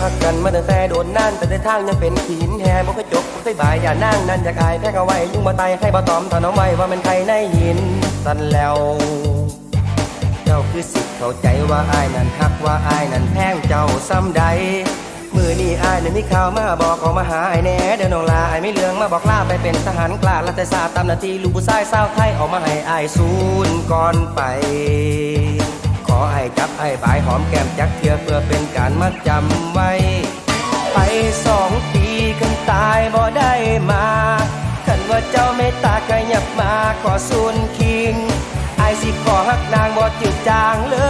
หักกันมาตั้งแต่โดนนั่นแต่ในทางยังเป็นขีนแฮบ่เคยจบบ่เคยบายอย่านั่งนั่นอยากอายแพ้ก็ไว้ยุ่งมาไตให้บ่ตอมถนอมไว้ว่ามันใครในหินสั่นแล้ว เจ้าคือสิเข้าใจว่าอายนั้นฮักว่าอายนั้นแพงเจ้าซ้ำใดมือนี่อายนั้นมีข่าวมาบอกออมาหาอายแน่เดี๋ยวน้องลาไอายไม่เลืองมาบอกลาไปเป็นทหารกล้ารัฐศาสตร์ตามนาทีลูกผู้ชายสาวไทยออกมาให้อายซูนก่อนไป ไอ้บหอมแก้มจักเทือเพื่อเป็นการมัดจำไว้ ไปสองปีกันตายบ่ได้มาขันว่าเจ้าเมตตาขยับมาขอสุนคิง ไอ้สิขอหักนางบ่จืดจางเลย